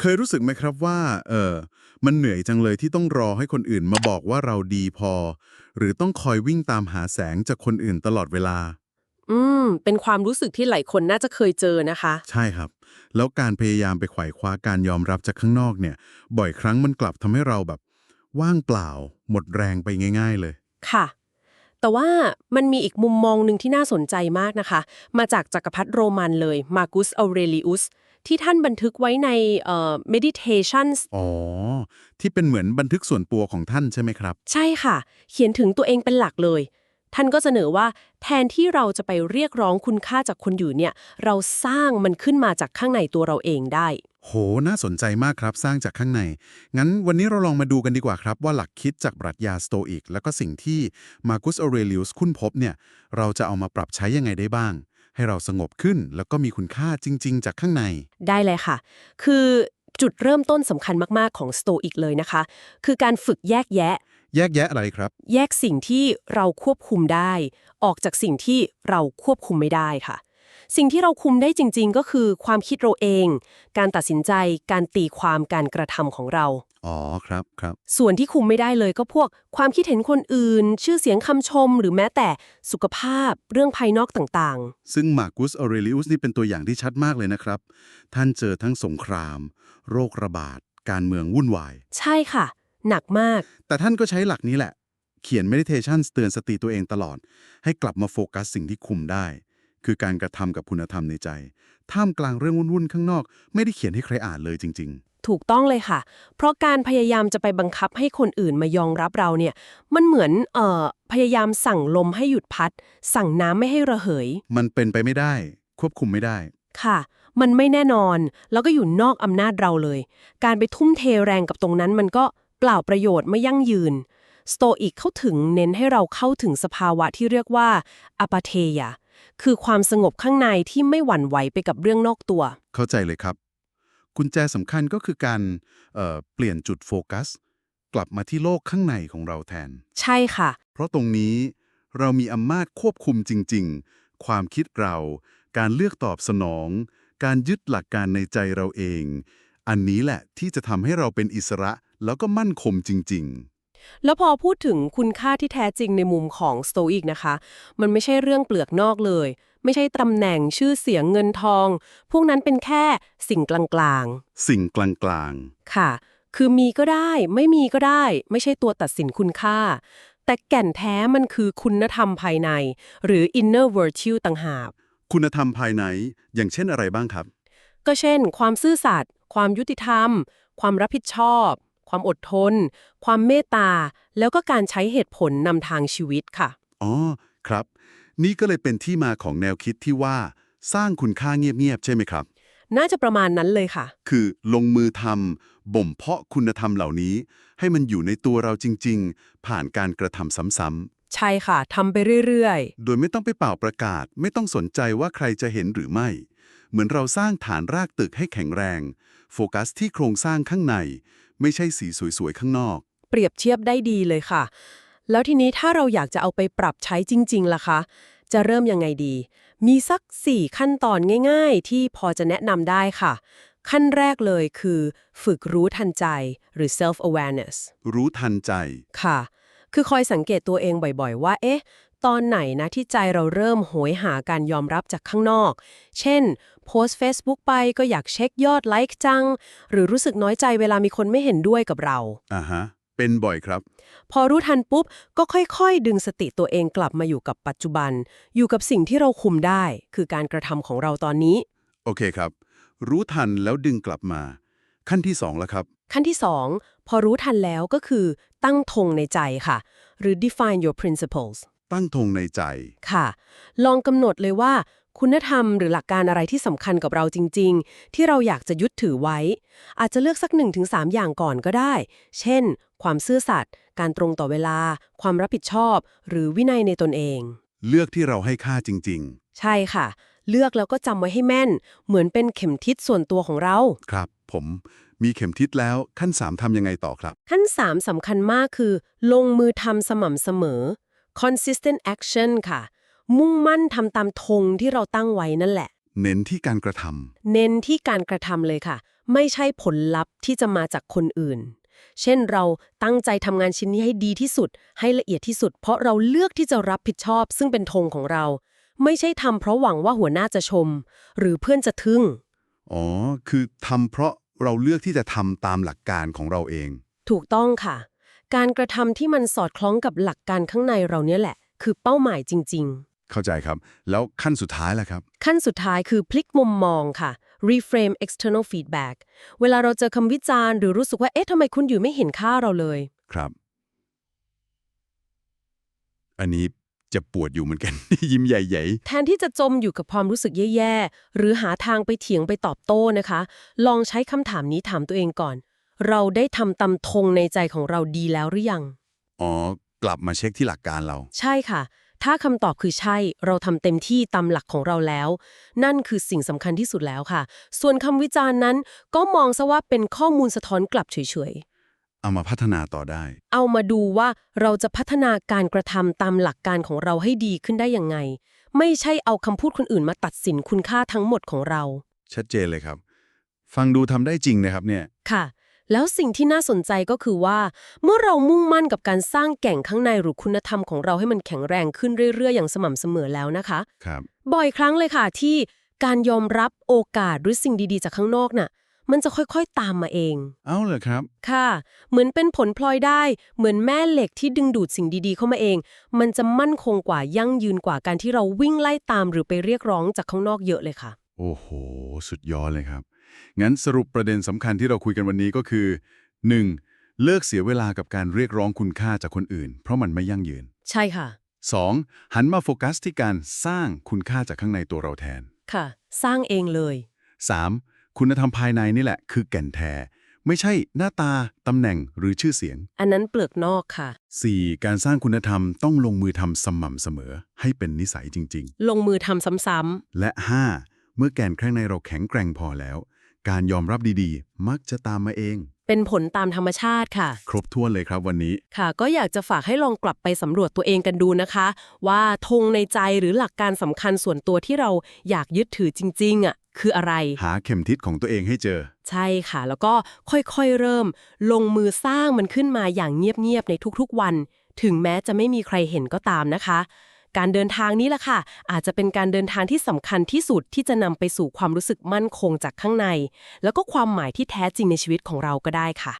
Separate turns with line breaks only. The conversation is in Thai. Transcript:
เคยรู้สึกไหมครับว่า เออ มันเหนื่อยจังเลยที่ต้องรอให้คนอื่นมาบอกว่าเราดีพอ หรือต้องคอยวิ่งตามหาแสงจากคนอื่นตลอดเวลา
อืม เป็นความรู้สึกที่หลายคนน่าจะเคยเจอนะคะ
ใช่ครับ แล้วการพยายามไปไขว่คว้าการยอมรับจากข้างนอกเนี่ย บ่อยครั้งมันกลับทำให้เราแบบ ว่างเปล่า หมดแรงไปง่าย ๆ เลย
ค่ะ แต่ว่ามันมีอีกมุมมองหนึ่งที่น่าสนใจมากนะคะ มาจากจักรพรรดิโรมันเลย มากุสอ u เรลิอุส ที่ท่านบันทึกไว้ในเอ่อ meditations
อ๋อ ที่เป็นเหมือนบันทึกส่วนตัวของท่านใช่ไหมครับ
ใช่ค่ะ เขียนถึงตัวเองเป็นหลักเลย ท่านก็เสนอว่าแทนที่เราจะไปเรียกร้องคุณค่าจากคนอยู่เนี่ย เราสร้างมันขึ้นมาจากข้างในตัวเราเองได้
โห น่าสนใจมากครับ สร้างจากข้างใน งั้นวันนี้เราลองมาดูกันดีกว่าครับ ว่าหลักคิดจากปรัชญาสโตอิก แล้วก็สิ่งที่มาร์กุสอ u เรลิอุสคุ้นพบเนี่ย เราจะเอามาปรับใช้ยังไงได้บ้าง ให้เราสงบขึ้น แล้วก็มีคุณค่าจริง ๆ จากข้างใน
ได้เลยค่ะ คือจุดเริ่มต้นสำคัญมากๆของสโตอิกเลยนะคะ คือการฝึกแยกแยะ
แยกแยะอะไรครับ
แยกสิ่งที่เราควบคุมได้ ออกจากสิ่งที่เราควบคุมไม่ได้ค่ะ สิ่งที่เราคุมได้จริง ๆ ก็คือความคิดเราเอง การตัดสินใจ การตีความการกระทำของเรา
อ๋อครับครับ
ส่วนที่คุมไม่ได้เลยก็พวกความคิดเห็นคนอื่น ชื่อเสียงคำชม หรือแม้แต่สุขภาพเรื่องภายนอกต่าง
ซึ่งมาร์กุสอ u เรลิอุสนี่เป็นตัวอย่างที่ชัดมากเลยนะครับ ท่านเจอทั้งสงคราม โรคระบาด การเมืองวุ่นวาย
ๆ ใช่ค่ะ หนักมาก
แต่ท่านก็ใช้หลักนี้แหละ เขียน meditation เตือนสติตัวเองตลอด ให้กลับมาโฟกัสสิ่งที่คุมได้ คือการกระทำกับคุณธรรมในใจ ท่ามกลางเรื่องวุ่นๆข้างนอก ไม่ได้เขียนให้ใครอ่านเลยจริง
ถูกต้องเลยค่ะ เพราะการพยายามจะไปบังคับให้คนอื่นมายอมรับเราเนี่ย มันเหมือนเอ่อพยายามสั่งลมให้หยุดพัด สั่งน้ำไม่ให้ระเหย
ๆมันเป็นไปไม่ได้ ควบคุมไม่ได้
ค่ะ มันไม่แน่นอน แล้วก็อยู่นอกอำนาจเราเลย การไปทุ่มเทแรงกับตรงนั้นมันก็เปล่าประโยชน์ไม่ยั่งยืน สโตอิกเข้าถึงเน้นให้เราเข้าถึงสภาวะที่เรียกว่าอปาเทยาคือความสงบข้างในที่ไม่หวั่นไหวไปกับเรื่องนอกตัว
เข้าใจเลยครับ กุญแจสำคัญก็คือการเอ่อเปลี่ยนจุดโฟกัส กลับมาที่โลกข้างในของเราแทน
ใช่ค่ะ
เพราะตรงนี้เรามีอำนาจควบคุมจริง ๆ ความคิดเรา การเลือกตอบสนอง การยึดหลักการในใจเราเอง อันนี้แหละที่จะทำให้เราเป็นอิสระแล้วก็มั่นคงจริง
แล้วพอพูดถึงคุณค่าที่แท้จริงในมุมของสโตอิกนะคะ มันไม่ใช่เรื่องเปลือกนอกเลย ไม่ใช่ตำแหน่งชื่อเสียงเงินทอง พวกนั้นเป็นแค่สิ่งกลาง
ๆ สิ่งกลาง
ๆ ค่ะ คือมีก็ได้ ไม่มีก็ได้ ไม่ใช่ตัวตัดสินคุณค่า แต่แก่นแท้มันคือคุณธรรมภายใน หรือ inner virtue ต่างหาก
ๆคุณธรรมภายใน อย่างเช่นอะไรบ้างครับ
ก็เช่น ความซื่อสัตย์ ความยุติธรรม ความรับผิดชอบ ความอดทน ความเมตตา แล้วก็การใช้เหตุผลนำทางชีวิตค่ะ
อ๋อ ครับ นี่ก็เลยเป็นที่มาของแนวคิดที่ว่าสร้างคุณค่าเงียบๆใช่ไหมครับ
น่าจะประมาณนั้นเลยค่ะ
คือลงมือทำบ่มเพาะคุณธรรมเหล่านี้ ให้มันอยู่ในตัวเราจริง ๆ ผ่านการกระทำซ้ำ
ใช่ค่ะทำไปเรื่อย
ๆโดยไม่ต้องไปเป่าประกาศ ไม่ต้องสนใจว่าใครจะเห็นหรือไม่ เหมือนเราสร้างฐานรากตึกให้แข็งแรง โฟกัสที่โครงสร้างข้างใน ไม่ใช่สีสวยๆ ข้างนอก
ๆ เปรียบเทียบได้ดีเลยค่ะ แล้วทีนี้ถ้าเราอยากจะเอาไปปรับใช้จริง ๆล่ะคะ จะเริ่มยังไงดี มีสัก 4 ขั้นตอนง่ายๆ ที่พอจะแนะนำได้ค่ะ ขั้นแรกเลยคือ ฝึกรู้ทันใจหรือ self awareness
รู้ทันใจ
ค่ะ คือคอยสังเกตตัวเองบ่อยๆ ว่า เอ๊ะ ตอนไหนนะที่ใจเราเริ่มโหยหาการยอมรับจากข้างนอก เช่น โพสต์ Facebook ไปก็อยากเช็คยอดไลค์จัง หรือรู้สึกน้อยใจเวลามีคนไม่เห็นด้วยกับเรา
อ่าฮะ เป็นบ่อยครับ
พอรู้ทันปุ๊บ ก็ค่อยๆ ดึงสติตัวเองกลับมาอยู่กับปัจจุบัน อยู่กับสิ่งที่เราคุมได้ คือการกระทำของเราตอนนี้
โอเคครับ รู้ทันแล้วดึงกลับมา ขั้นที่สองแล้วครับ
ขั้นที่ 2 พอรู้ทันแล้วก็คือ ตั้งธงในใจค่ะ หรือ define your principles
ตั้งธงในใจ
ค่ะ ลองกำหนดเลยว่า คุณธรรมหรือหลักการอะไรที่สำคัญกับเราจริง ๆ ที่เราอยากจะยึดถือไว้ อาจจะเลือกสัก 1-3 อย่างก่อนก็ได้ เช่น ความซื่อสัตย์การตรงต่อเวลา ความรับผิดชอบ หรือวินัยในตนเอง
เลือกที่เราให้ค่าจริง
ใช่ค่ะ เลือกแล้วก็จำไว้ให้แม่น เหมือนเป็นเข็มทิศส่วนตัวของเรา
ๆครับ ผมมีเข็มทิศแล้วขั้นสามทำยังไงต่อครับ
ขั้น 3สำคัญมากคือ ลงมือทำสม่ำเสมอ consistent action ค่ะ มุ่งมั่นทำตามธงที่เราตั้งไว้นั่นแหละ
เน้นที่การกระทำ
เน้นที่การกระทำเลยค่ะ ไม่ใช่ผลลัพธ์ที่จะมาจากคนอื่น เช่นเราตั้งใจทำงานชิ้นนี้ให้ดีที่สุด ให้ละเอียดที่สุด เพราะเราเลือกที่จะรับผิดชอบ ซึ่งเป็นธงของเรา ไม่ใช่ทำเพราะหวังว่าหัวหน้าจะชม หรือเพื่อนจะทึ่ง
อ๋อ คือทำเพราะเราเลือกที่จะทำตามหลักการของเราเอง
ถูกต้องค่ะ การกระทำที่มันสอดคล้องกับหลักการข้างในเราเนี่ยแหละ คือเป้าหมายจริง ๆ
เข้าใจครับ แล้วขั้นสุดท้ายล่ะครับ
ขั้นสุดท้ายคือพลิกมุมมองค่ะ reframe external feedback เวลาเราเจอคำวิจารณ์หรือรู้สึกว่าเอ๊ะทำไมคุณอยู่ไม่เห็นค่าเราเลย
ครับ อันนี้จะปวดอยู่เหมือนกัน ยิ้มใหญ่
แทนที่จะจมอยู่กับความรู้สึกแย่ๆ หรือหาทางไปเถียงไปตอบโต้นะคะ ลองใช้คำถามนี้ถามตัวเองก่อน เราได้ทำตามธงในใจของเราดีแล้วหรือยัง
ๆ อ๋อ กลับมาเช็คที่หลักการเรา
ใช่ค่ะ ถ้าคำตอบคือใช่ เราทำเต็มที่ตามหลักของเราแล้ว นั่นคือสิ่งสำคัญที่สุดแล้วค่ะ ส่วนคำวิจารณ์นั้นก็มองซะว่าเป็นข้อมูลสะท้อนกลับเฉยๆ
เอามาพัฒนาต่อได้
เอามาดูว่าเราจะพัฒนาการกระทำตามหลักการของเราให้ดีขึ้นได้ยังไง ไม่ใช่เอาคำพูดคนอื่นมาตัดสินคุณค่าทั้งหมดของเรา
ชัดเจนเลยครับ ฟังดูทำได้จริงนะครับเนี่ย
ค่ะ แล้วสิ่งที่น่าสนใจก็คือว่า เมื่อเรามุ่งมั่นกับการสร้างแก่งข้างในหรือคุณธรรมของเราให้มันแข็งแรงขึ้นเรื่อยๆ อย่างสม่ำเสมอแล้วนะคะ
ครับ
บ่อยครั้งเลยค่ะที่การยอมรับโอกาสหรือสิ่งดีๆ จากข้างนอกน่ะ มันจะค่อยๆตามมาเอง
เอาเลยครับ
ค่ะ เหมือนเป็นผลพลอยได้ เหมือนแม่เหล็กที่ดึงดูดสิ่งดีๆ เข้ามาเอง มันจะมั่นคงกว่ายั่งยืนกว่าการที่เราวิ่งไล่ตามหรือไปเรียกร้องจากข้างนอกเยอะเลยค่ะ
โอ้โห สุดยอดเลยครับ งั้นสรุปประเด็นสำคัญที่เราคุยกันวันนี้ก็คือ 1. เลิกเสียเวลากับการเรียกร้องคุณค่าจากคนอื่น เพราะมันไม่ยั่งยืน
ใช่ค่ะ
2. หันมาโฟกัสที่การสร้างคุณค่าจากข้างในตัวเราแทน
ค่ะ สร้างเองเลย
3. คุณธรรมภายในนี่แหละ คือแก่นแท้ ไม่ใช่หน้าตา ตำแหน่งหรือชื่อเสียง
อันนั้นเปลือกนอกค่ะ
4. การสร้างคุณธรรมต้องลงมือทำสม่ำเสมอ ให้เป็นนิสัยจริง
ลงมือทำซ้ำ
ๆและ 5. เมื่อแก่นข้างในเราแข็งแกร่งพอแล้ว การยอมรับดีๆ มักจะตามมาเอง
ๆเป็นผลตามธรรมชาติค่ะ
ครบถ้วนเลยครับวันนี้
ค่ะ ก็อยากจะฝากให้ลองกลับไปสำรวจตัวเองกันดูนะคะ ว่าธงในใจหรือหลักการสำคัญส่วนตัวที่เราอยากยึดถือจริงๆอะคืออะไร
หาเข็มทิศของตัวเองให้เจอ
ใช่ค่ะ แล้วก็ค่อยๆเริ่ม ลงมือสร้างมันขึ้นมาอย่างเงียบๆในทุกๆวัน ถึงแม้จะไม่มีใครเห็นก็ตามนะคะ การเดินทางนี้แหละค่ะ อาจจะเป็นการเดินทางที่สำคัญที่สุดที่จะนำไปสู่ความรู้สึกมั่นคงจากข้างใน แล้วก็ความหมายที่แท้จริงในชีวิตของเราก็ได้ค่ะ